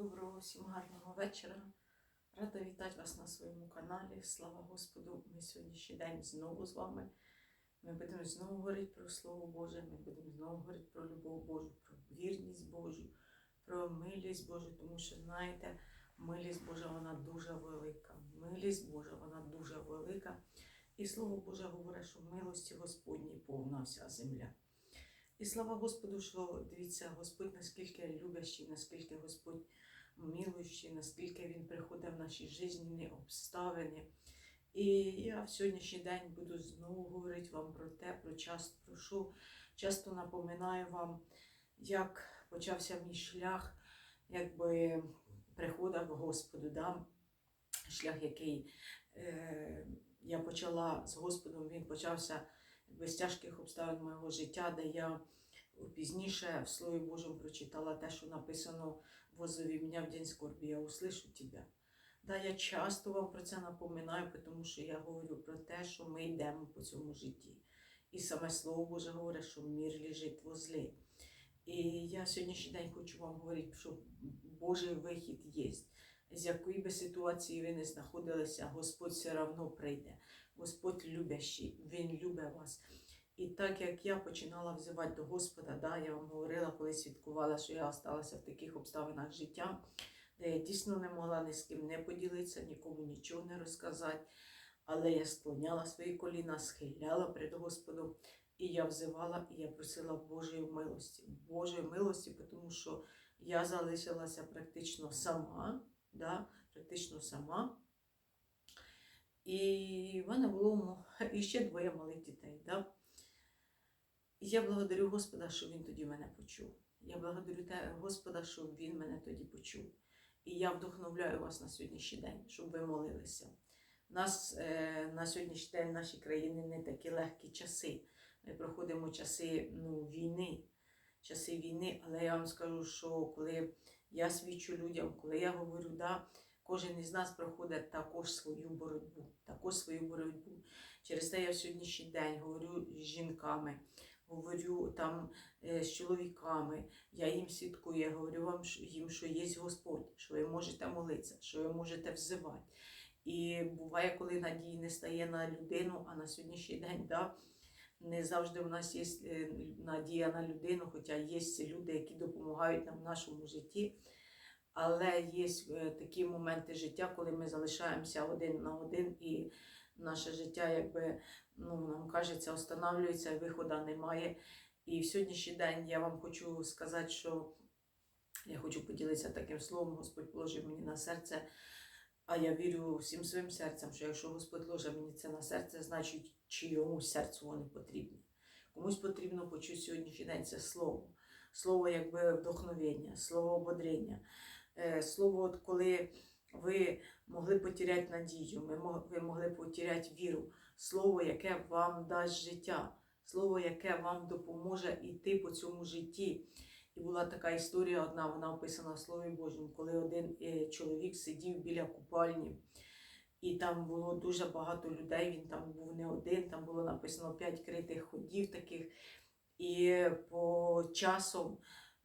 Доброго всім гарного вечора. Рада вітати вас на своєму каналі. Слава Господу! Ми сьогоднішній день знову з вами. Ми будемо знову говорити про Слово Боже, ми будемо знову говорити про любов Божу, про вірність Божу, про милість Божу, тому що, знаєте, милість Божа вона дуже велика. Милість Божа вона дуже велика. І Слово Боже говорить, що милості Господній повна вся земля. І слава Господу, що дивіться, Господь наскільки любящий, наскільки Господь милуючий, наскільки Він приходить в наші жизненні обставини. І я в сьогоднішній день буду знову говорити вам про те, про час, про що часто напоминаю вам, як почався мій шлях, якби прихода в Господу. Да? Шлях, який е, я почала з Господом, він почався без тяжких обставин моєго життя, де я пізніше в Слові Божому прочитала те, що написано «Возови мене в день скорбі, я услышу тебе». Да, я часто вам про це напоминаю, тому що я говорю про те, що ми йдемо по цьому житті. І саме Слово Боже говорить, що мир лежить возле. І я сьогоднішній день хочу вам говорити, що Божий вихід є. З якої би ситуації ви не знаходилися, Господь все одно прийде. Господь любящий, Він любить вас. І так як я починала взивати до Господа, да, я вам говорила, коли свідкувала, що я залишилася в таких обставинах життя, де я дійсно не могла ні з ким не поділитися, нікому нічого не розказати. Але я склоняла свої коліна, схиляла перед Господом, і я взивала, і я просила Божої милості. Божої милості, тому що я залишилася практично сама, да, практично сама. І в мене було іще двоє малих дітей. Да? І я благодарю Господа, що Він тоді мене почув. Я благодарю те Господа, що Він мене тоді почув. І я вдохновляю вас на сьогоднішній день, щоб ви молилися. У нас е, на сьогоднішній день в нашій країні не такі легкі часи. Ми проходимо часи ну, війни, часи війни, але я вам скажу, що коли я свідчу людям, коли я говорю, да, кожен із нас проходить також свою боротьбу, також свою боротьбу. Через те я в сьогоднішній день говорю з жінками, говорю там е, з чоловіками, я їм свідкую, я говорю вам їм, що є Господь, що ви можете молитися, що ви можете взивати. І буває, коли надії не стає на людину, а на сьогоднішній день да, не завжди в нас є е, надія на людину, хоча є люди, які допомагають нам в нашому житті. Але є е, такі моменти життя, коли ми залишаємося один на один, і наше життя, якби ну, нам кажеться, останавлюється, виходу немає. І в сьогоднішній день я вам хочу сказати, що я хочу поділитися таким словом, Господь положив мені на серце. А я вірю всім своїм серцем, що якщо Господь ложить мені це на серце, значить чиємусь серцю воно потрібне. Комусь потрібно почути сьогоднішній день це слово. Слово якби вдохновення, слово ободрення. Е, Слово, от коли ви могли потеряти надію, ви могли потеряти віру, слово, яке вам дасть життя, слово, яке вам допоможе йти по цьому житті. І була така історія одна, вона описана в Слові Божому, коли один е, чоловік сидів біля купальні, і там було дуже багато людей, він там був не один, там було написано п'ять критих ходів таких. І по часом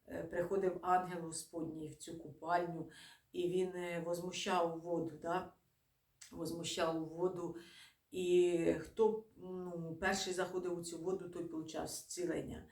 е, приходив ангел Господній в цю купальню, і він е, возмущав воду, да? возмущав воду. І хто ну, перший заходив у цю воду, той получав зцілення.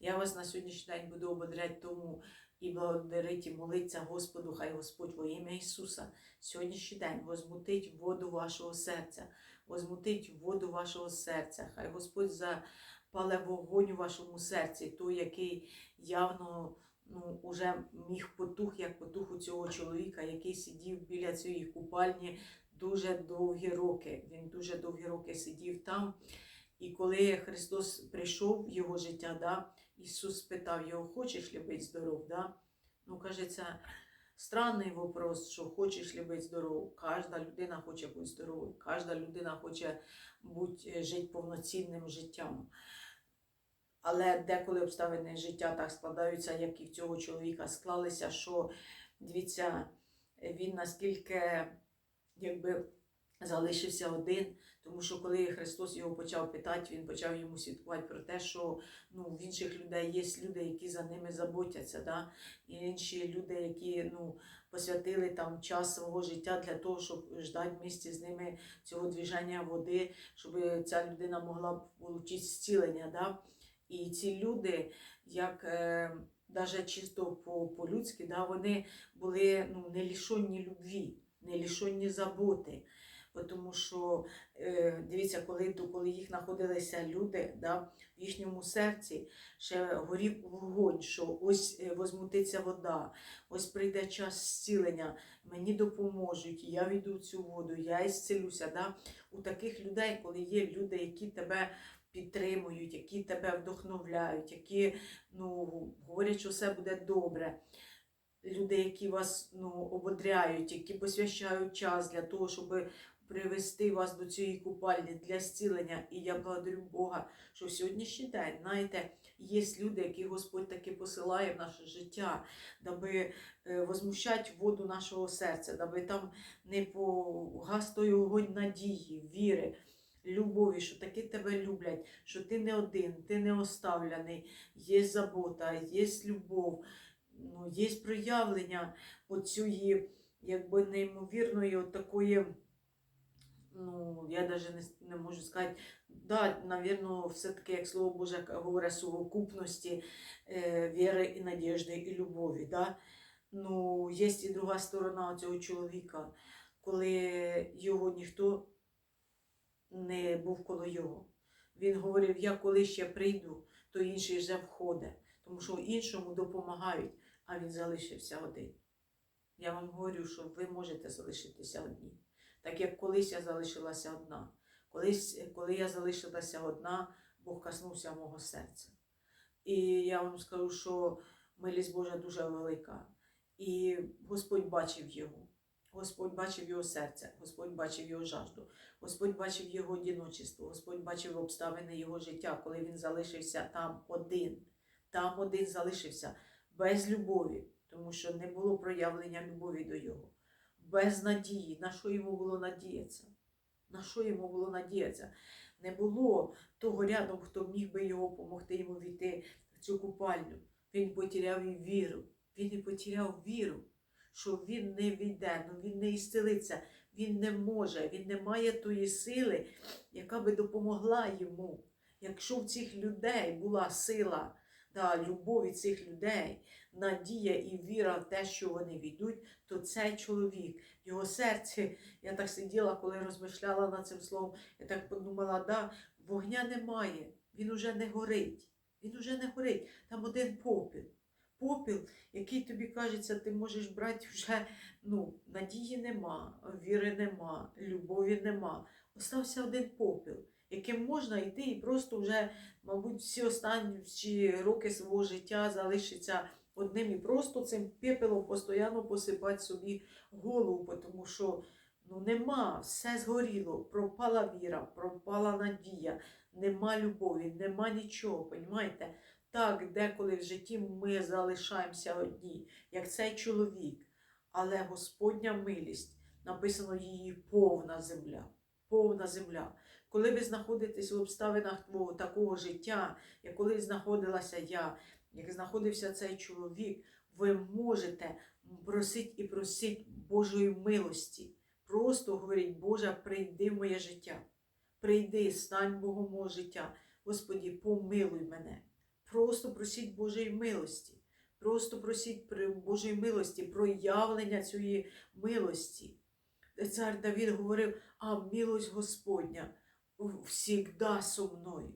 Я вас на сьогоднішній день буду ободряти тому і благодарити, і молитися Господу, хай Господь во ім'я Ісуса сьогоднішній день возмутить воду вашого серця, возмутить воду вашого серця, хай Господь запале вогонь у вашому серці, той, який явно ну, уже міг потух, як потух у цього чоловіка, який сидів біля цієї купальні дуже довгі роки. Він дуже довгі роки сидів там. І коли Христос прийшов в його життя, да, Ісус спитав його, хочеш ли бути здоров? Да? Ну, кажеться, странний вопрос, що хочеш ли бути здоров. Кожна людина хоче бути здоровою, кожна людина хоче е, жити повноцінним життям. Але деколи обставини життя так складаються, як і в цього чоловіка склалися, що дивіться, він наскільки якби залишився один. Тому що коли Христос його почав питати, він почав йому свідкувати про те, що ну, в інших людей є люди, які за ними заботяться, да? і інші люди, які ну, посвятили там час свого життя для того, щоб ждати в місті з ними цього движення води, щоб ця людина могла отримати зцілення. Да? І ці люди, як е, навіть чисто по- по-людськи, да, вони були ну, не лишені любві, не лишені заботи. Бо Тому що е, дивіться, коли, коли їх знаходилися люди, да, в їхньому серці ще горів вогонь, що ось е, возмутиться вода, ось прийде час зцілення, мені допоможуть, я війду в цю воду, я ісцелюся. Да? У таких людей, коли є люди, які тебе підтримують, які тебе вдохновляють, які ну, говорять, що все буде добре. Люди, які вас ну, ободряють, які посвящають час для того, щоб привести вас до цієї купальні для зцілення. І я благодарю Бога, що в сьогоднішній день, знаєте, є люди, які Господь таки посилає в наше життя, даби е, возмущати воду нашого серця, даби там не погас той огонь надії, віри. Любові, що таки тебе люблять, що ти не один, ти не оставлений, є забота, є любов, ну, є проявлення оцієї, якби неймовірної от такої, ну, я навіть не, не можу сказати, да, навірно, все-таки, як слово Боже говорить, совокупності е, віри і надіжди і любові. Да? Ну, є і друга сторона цього чоловіка, коли його ніхто не був коло його. Він говорив, я коли ще прийду, то інший вже входить, тому що іншому допомагають, а він залишився один. Я вам говорю, що ви можете залишитися одні. Так як колись я залишилася одна. Колись, коли я залишилася одна, Бог коснувся мого серця. І я вам скажу, що милість Божа дуже велика. І Господь бачив його. Господь бачив його серце, Господь бачив його жажду, Господь бачив його одіночество, Господь бачив обставини його життя, коли він залишився там один. Там один залишився без любові, тому що не було проявлення любові до його, без надії. На що йому було надіятися? На що йому було надіятися? Не було того рядом, хто міг би його допомогти йому війти в цю купальню. Він потеряв і віру. Він і потеряв віру, що він не війде, ну він не ісцелиться, він не може, він не має тої сили, яка би допомогла йому. Якщо в цих людей була сила та любові цих людей, надія і віра в те, що вони війдуть, то цей чоловік, його серці, я так сиділа, коли розмишляла над цим словом, я так подумала, да, вогня немає, він уже не горить. Він уже не горить. Там один попіл. Попіл, який тобі кажеться, ти можеш брати вже ну, надії нема, віри нема, любові нема. Остався один попіл, яким можна йти і просто вже, мабуть, всі останні роки свого життя залишиться одним і просто цим пепелом постійно посипати собі голову, тому що ну, нема, все згоріло, пропала віра, пропала надія, нема любові, нема нічого, понімаєте? Так, деколи в житті ми залишаємося одні, як цей чоловік. Але Господня милість, написано її повна земля. Повна земля. Коли ви знаходитесь в обставинах твого такого життя, як коли знаходилася я, як знаходився цей чоловік, ви можете просити і просити Божої милості. Просто говоріть, Боже, прийди в моє життя. Прийди, стань Богом мого життя. Господі, помилуй мене. Просто просіть Божої милості. Просто просіть Божої милості, проявлення цієї милості. Цар Давід говорив, а милость Господня всігда со мною.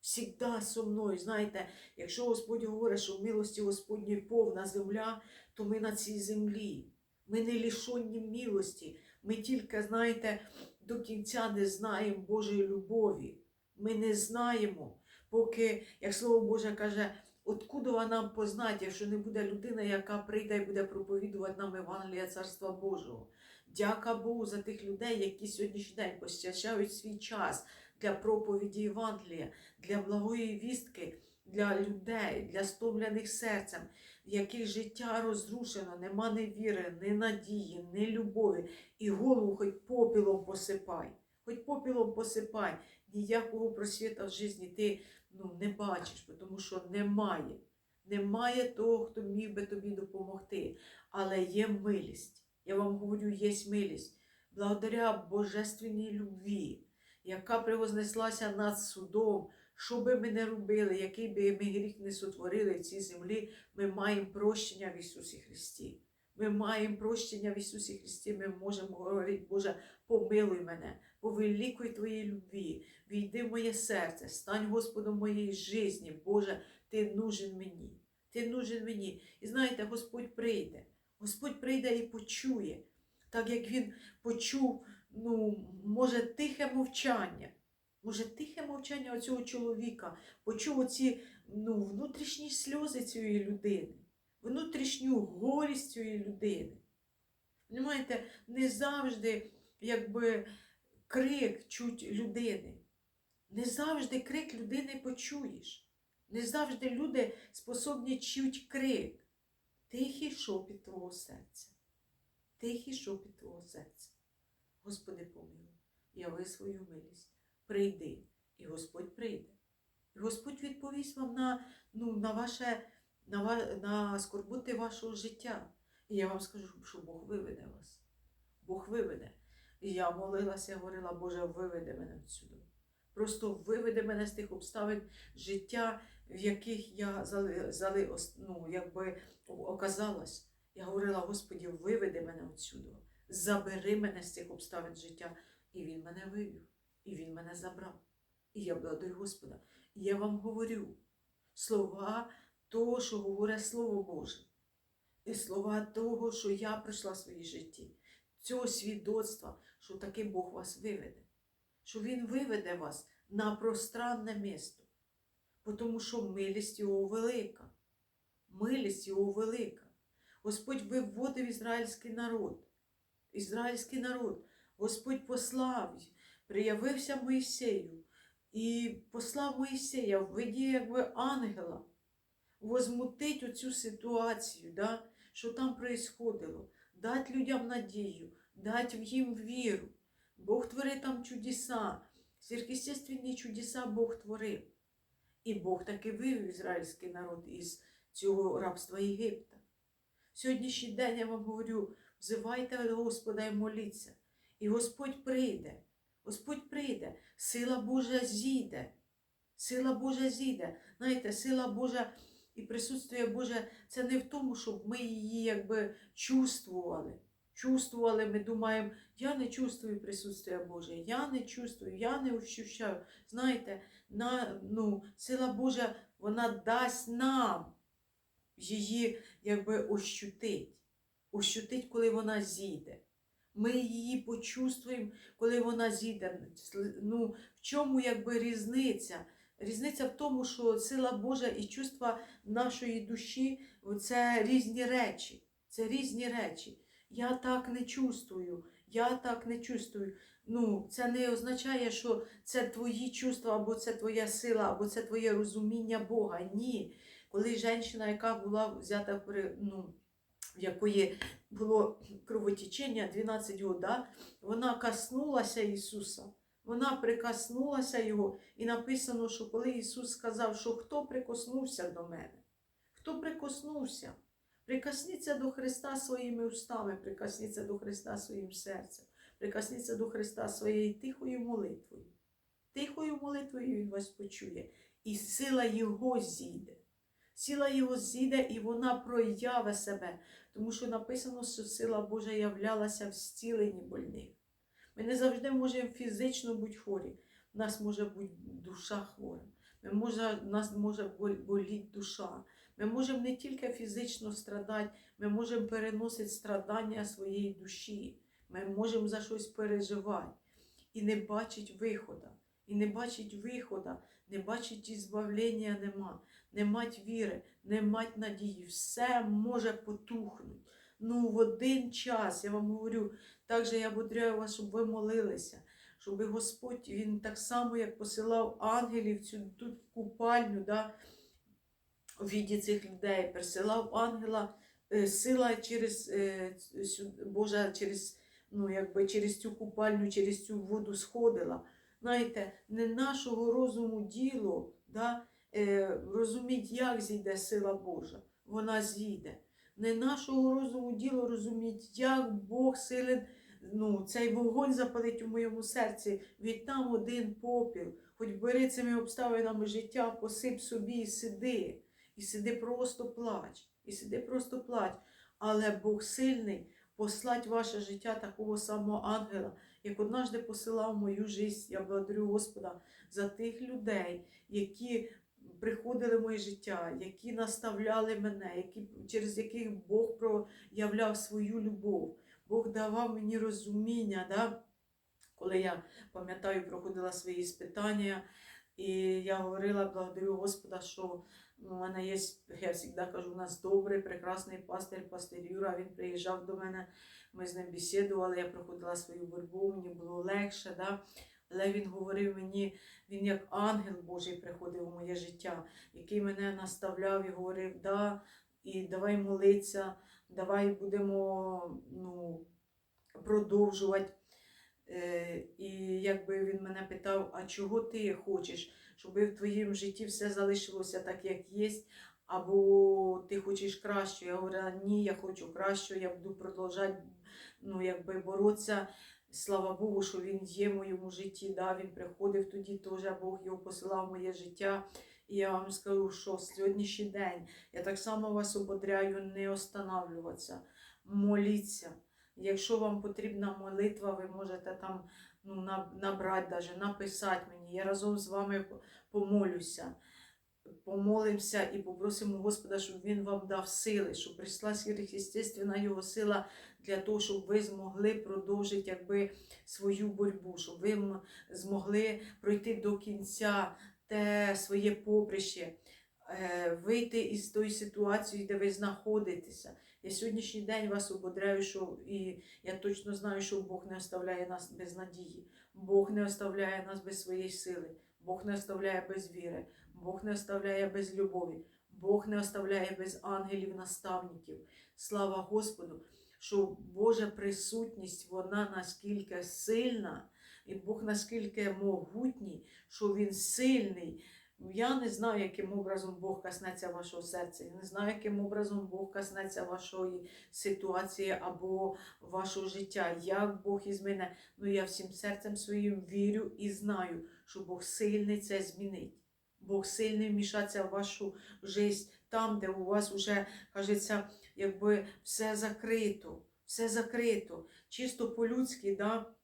Всігда со мною. Знаєте, якщо Господь говорить, що в милості Господньої повна земля, то ми на цій землі. Ми не лишені милості. Ми тільки, знаєте, до кінця не знаємо Божої любові. Ми не знаємо, поки, як Слово Боже каже, откуда нам познати, якщо не буде людина, яка прийде і буде проповідувати нам Евангелія Царства Божого. Дяка Богу за тих людей, які сьогоднішній день посвячають свій час для проповіді Євангелія, для благої вістки, для людей, для стомлених серцем, в яких життя розрушено, нема ні віри, ні надії, ні любові. І голову хоч попілом посипай, хоч попілом посипай. Ніякого просвіта в житті ти ну, не бачиш, тому що немає. Немає того, хто міг би тобі допомогти. Але є милість. Я вам говорю, є милість. Благодаря Божественній любві, яка превознеслася над судом, що би ми не робили, який би ми гріх не сотворили в цій землі, ми маємо прощення в Ісусі Христі. Ми маємо прощення в Ісусі Христі. Ми можемо говорити, Боже, помилуй мене, повелікуй Твоїй любві, війди в моє серце, стань Господом моєї житті. Боже, Ти нужен мені. Ти нужен мені. І знаєте, Господь прийде. Господь прийде і почує, так як Він почув, ну, може, тихе мовчання. Може, тихе мовчання оцього чоловіка, почув оці ну, внутрішні сльози цієї людини, внутрішню горість цієї людини. Понимаєте, не завжди якби, крик чуть людини. Не завжди крик людини почуєш. Не завжди люди способні чуть крик. Тихий шопіт твого серця. Тихий шопіт твого серця. Господи, помилуй, яви свою милість. Прийди, і Господь прийде. І Господь відповість вам на, ну, на, ваше, на, на скорботи вашого життя. І я вам скажу, що Бог виведе вас. Бог виведе. І я молилася, говорила, Боже, виведи мене відсюди. Просто виведи мене з тих обставин життя, в яких я зали, зали, ну, якби оказалась. Я говорила, Господі, виведи мене відсюди. Забери мене з цих обставин життя. І Він мене вивів, і Він мене забрав. І я благодарю Господа. І я вам говорю слова того, що говорить Слово Боже, і слова того, що я пройшла в своїй житті, цього свідоцтва, що таки Бог вас виведе, що Він виведе вас на пространне місто, тому що милість Його велика. Милість Його велика. Господь виводив ізраїльський народ. Ізраїльський народ. Господь послав, приявився Моїсею і послав Моїсея в виді якби ангела возмутить оцю ситуацію, да, що там происходило, дати людям надію, дати їм віру. Бог творить там чудеса, сверхъестественні чудеса Бог творив. І Бог таки вивів ізраїльський народ із цього рабства Єгипта. Сьогоднішній день я вам говорю, взивайте Господа і моліться. І Господь прийде. Господь прийде, сила Божа зійде. Сила Божа зійде. Знаєте, сила Божа і присутствие Боже це не в тому, щоб ми її якби чувствували. Чувствували, ми думаємо, я не чувствую присутствия Боже, я не чувствую, я не ощущаю. Знаєте, на, ну, сила Божа, вона дасть нам її якби ощутить. Ощутить, коли вона зійде. Ми її почувствуємо, коли вона зійде. Ну, в чому якби різниця? Різниця в тому, що сила Божа і чувства нашої душі це різні речі. Це різні речі. Я так не чувствую, я так не чувствую. Ну, це не означає, що це твої чувства, або це твоя сила, або це твоє розуміння Бога. Ні. Коли жінка, яка була взята при- ну, в якої було кровотечення 12 років, да, вона коснулася Ісуса. Вона прикоснулася Його, і написано, що коли Ісус сказав, що хто прикоснувся до мене, хто прикоснувся, прикосніться до Христа своїми устами, прикосніться до Христа своїм серцем, прикосніться до Христа своєю тихою молитвою. Тихою молитвою Він вас почує, і сила Його зійде. Сила Його зійде, і вона прояви себе, тому що написано, що сила Божа являлася в зціленні больних. Ми не завжди можемо фізично бути хворі. У нас може бути душа хвора. Ми може, у нас може боліти душа. Ми можемо не тільки фізично страдати, ми можемо переносити страдання своєї душі. Ми можемо за щось переживати і не бачить виходу. І не бачить виходу, не бачить ізбавлення нема, не мать віри, не мать надії. Все може потухнути. Ну, в один час, я вам говорю, також я бодряю вас, щоб ви молилися, щоб Господь, Він так само, як посилав ангелів цю тут купальню, да, у віді цих людей, присилав ангела, е, сила через е, Божа через, ну, якби через цю купальню, через цю воду сходила. Знаєте, не нашого розуму діло, да, е, розуміть, як зійде сила Божа. Вона зійде. Не нашого розуму діло розуміть, як Бог силен ну, цей вогонь запалить у моєму серці, відтам один попіл. Хоч бери цими обставинами життя, посип собі і сиди. І сиди просто плач. І сиди просто плач. Але Бог сильний послать в ваше життя такого самого ангела, як однажды посилав мою життя. Я благодарю Господа за тих людей, які приходили в моє життя, які наставляли мене, які, через яких Бог проявляв свою любов. Бог давав мені розуміння, да? коли я пам'ятаю, проходила свої спитання, і я говорила, благодарю Господа, що у мене є, я завжди кажу, у нас добрий, прекрасний пастир, пастир Юра. Він приїжджав до мене, ми з ним бесідували, я проходила свою боротьбу, мені було легше. Да? Але він говорив мені, він як ангел Божий приходив у моє життя, який мене наставляв і говорив, да, і давай молитися, давай будемо ну, продовжувати. Е, І якби він мене питав, а чого ти хочеш, щоб в твоєму житті все залишилося так, як є, або ти хочеш краще. Я говорила, ні, я хочу краще, я буду продовжувати ну, якби боротися. Слава Богу, що він є в моєму житті. Да? Він приходив тоді теж, Бог його посилав в моє життя. І я вам скажу, що сьогоднішній день я так само вас ободряю не останавливатися, моліться. Якщо вам потрібна молитва, ви можете там ну, набрати, даже, написати мені. Я разом з вами помолюся. Помолимося і попросимо Господа, щоб Він вам дав сили, щоб прийшла сверхъестественна Його сила для того, щоб ви змогли продовжити якби, свою боротьбу, щоб ви змогли пройти до кінця те своє поприще, е, вийти із тої ситуації, де ви знаходитеся. Я сьогоднішній день вас ободряю, що і я точно знаю, що Бог не оставляє нас без надії. Бог не оставляє нас без своєї сили. Бог не оставляє без віри. Бог не оставляє без любові. Бог не оставляє без ангелів-наставників. Слава Господу, що Божа присутність, вона наскільки сильна, і Бог наскільки могутній, що Він сильний. Я не знаю, яким образом Бог коснеться вашого серця. Я не знаю, яким образом Бог коснеться вашої ситуації або вашого життя. Як Бог із мене. Ну я всім серцем своїм вірю і знаю, що Бог сильний це змінить. Бог сильний вмішатися в вашу життя там, де у вас вже, кажеться, якби все закрито, все закрито. Чисто по-людськи, да?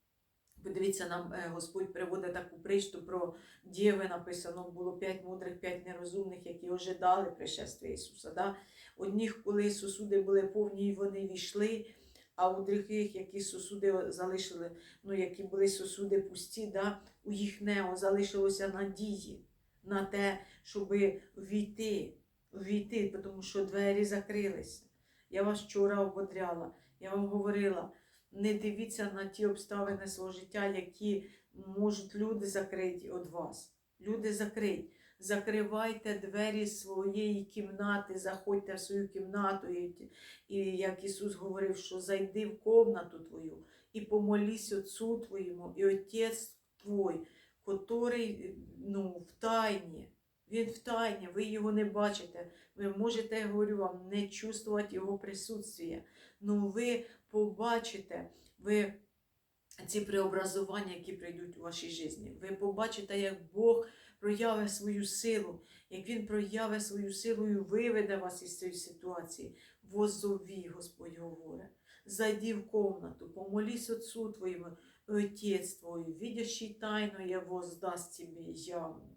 Подивіться, нам е, Господь приводить таку притчу про діви, написано було п'ять мудрих, п'ять нерозумних, які ожидали пришествия Ісуса. Да? Одніх, коли сосуди були повні, вони війшли, а у других, які сосуди залишили, ну, які були сосуди пусті, да? у їх не залишилося надії на те, щоб війти, війти, тому що двері закрилися. Я вас вчора ободряла, я вам говорила, не дивіться на ті обставини свого життя, які можуть люди закриті від вас. Люди закриті. Закривайте двері своєї кімнати, заходьте в свою кімнату. І, як Ісус говорив, що зайди в комнату твою і помолись Отцу твоєму, і Отець твой, котрий ну, в тайні. Він в тайні, ви його не бачите. Ви можете, я говорю вам, не чувствувати його присутствия. Ну ви побачите, ви ці преобразування, які прийдуть у вашій житті. Ви побачите, як Бог проявить свою силу, як Він проявить свою силу і виведе вас із цієї ситуації. Возові, Господь говорить. Зайди в комнату, помолись Отцу Твоєму, Отець Твой, видящий тайну, я воздасть Тебе явно.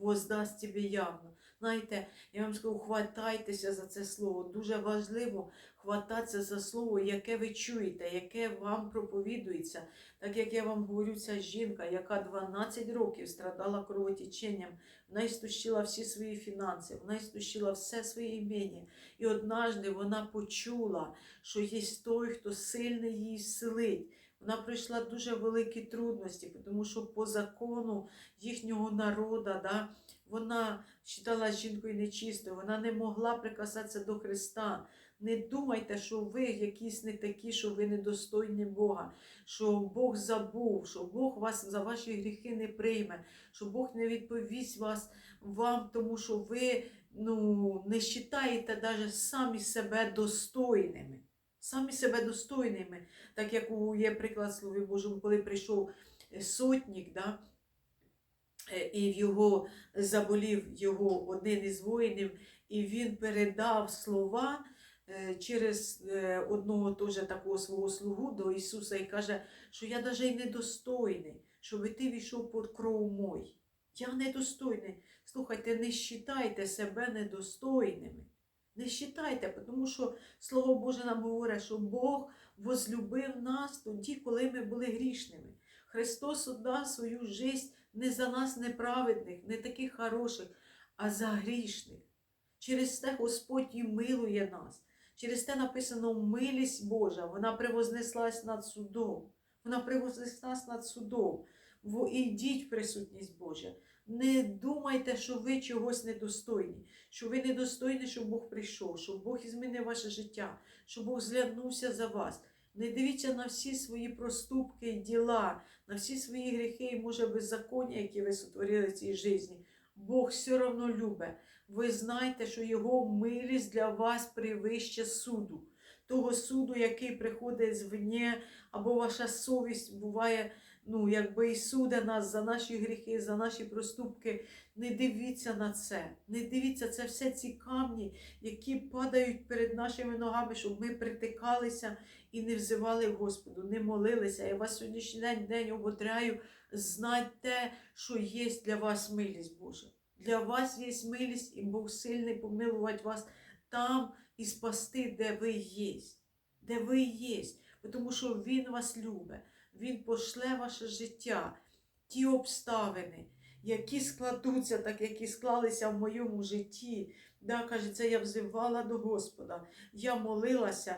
Воздасть Тебе явно. Знаєте, я вам скажу, хватайтеся за це слово. Дуже важливо хвататися за слово, яке ви чуєте, яке вам проповідується. Так як я вам говорю, ця жінка, яка 12 років страдала кровотеченням, вона істощила всі свої фінанси, вона істощила все своє імення. І однажды вона почула, що є той, хто сильний її силить. Вона пройшла дуже великі трудності, тому що по закону їхнього народу, да, вона вважала жінкою нечистою, вона не могла прикасатися до Христа. Не думайте, що ви якісь не такі, що ви недостойні Бога, що Бог забув, що Бог вас за ваші гріхи не прийме, що Бог не відповість вас вам, тому що ви ну, не вважаєте навіть самі себе достойними. Самі себе достойними, так як у є приклад Слові Божому, коли прийшов е, сотник, да, е, і в його заболів його один із воїнів, і він передав слова е, через одного теж такого свого слугу до Ісуса і каже, що я навіть і недостойний, щоб ти війшов під кров мой. Я недостойний. Слухайте, не вважайте себе недостойними. Не вважайте, тому що Слово Боже нам говорить, що Бог возлюбив нас тоді, коли ми були грішними. Христос отдав свою життя не за нас неправедних, не таких хороших, а за грішних. Через те Господь і милує нас. Через те написано милість Божа, вона превознеслась над судом. Вона превознеслась над судом. Ідіть в присутність Божа. Не думайте, що ви чогось недостойні, що ви недостойні, щоб Бог прийшов, щоб Бог змінив ваше життя, щоб Бог зглянувся за вас. Не дивіться на всі свої проступки і діла, на всі свої гріхи і, може, беззаконня, які ви сотворили в цій житті. Бог все одно любить. Ви знаєте, що Його милість для вас превище суду, того суду, який приходить звні, або ваша совість буває ну, якби і суде нас за наші гріхи, за наші проступки. Не дивіться на це. Не дивіться, це все ці камні, які падають перед нашими ногами, щоб ми притикалися і не взивали Господу, не молилися. Я вас сьогоднішній день день ободряю, знайте, що є для вас милість Божа. Для вас є милість, і Бог сильний помилувати вас там і спасти, де ви є. Де ви є. Тому що Він вас любить. Він пошле ваше життя, ті обставини, які складуться, так які склалися в моєму житті. Да, Каже, це я взивала до Господа, я молилася.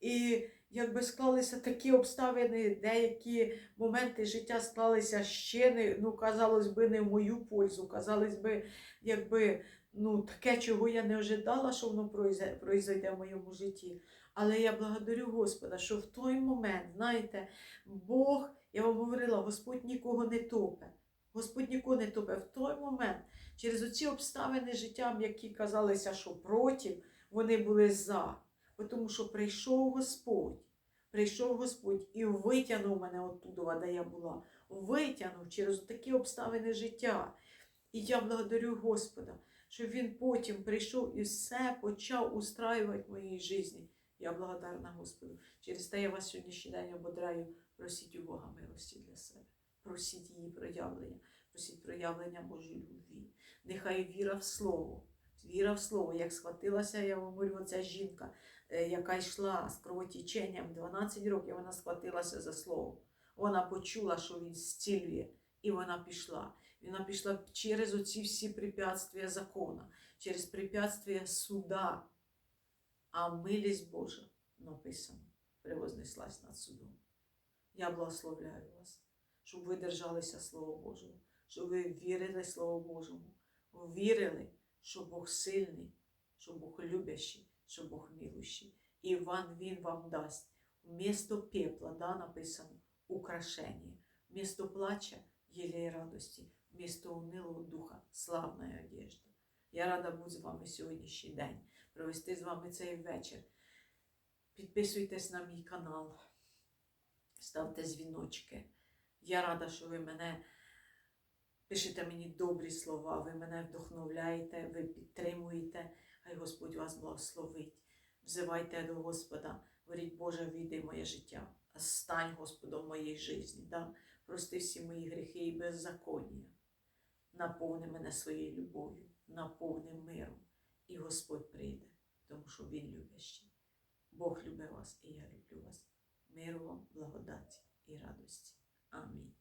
І якби склалися такі обставини, деякі моменти життя склалися ще не, ну, казалось би, не в мою пользу. Казалось би, якби ну, таке, чого я не ожидала, що воно пройде в моєму житті. Але я благодарю Господа, що в той момент, знаєте, Бог, я вам говорила, Господь нікого не топе. Господь нікого не топе. В той момент, через оці обставини життя, які казалися, що проти, вони були за. Тому що прийшов Господь, прийшов Господь і витягнув мене оттуда, де я була. Витягнув через такі обставини життя. І я благодарю Господа, що Він потім прийшов і все почав устраювати в моїй житті. Я благодарна Господу. Через те я вас сьогоднішній день ободраю. Просіть у Бога милості для себе. Просіть її проявлення, просіть проявлення Божої любві. Нехай віра в Слово, віра в Слово, як схватилася, я говорю, ця жінка, е, яка йшла з кровотіченням 12 років, вона схватилася за Слово. Вона почула, що він зцілює, і вона пішла. Вона пішла через оці всі препятствия закона, через препятствия суда. А милість Божа написано, превознеслась над судом. Я благословляю вас, щоб ви держалися Слово Божого, щоб ви вірили Слову Божому, вірили, що Бог сильний, що Бог любящий, що Бог милущий. І вам, Він вам дасть вмісто пепла, да, написано, украшення, вмісто плача єлей радості, вмісто унилого духа, славної одежди. Я рада бути з вами сьогоднішній день, провести з вами цей вечір. Підписуйтесь на мій канал ставте дзвіночки. Я рада, що ви мене пишете мені добрі слова, ви мене вдохновляєте, ви підтримуєте. Хай Господь вас благословить. Взивайте до Господа, говоріть, Боже, війди моє життя, стань Господом моїй житті. Да? Прости всі мої гріхи і беззаконня. Наповни мене своєю любов'ю, Наповним миром, і Господь прийде, тому що Він любящий. Бог любить вас, і я люблю вас. Миру вам, благодаті і радості. Амінь.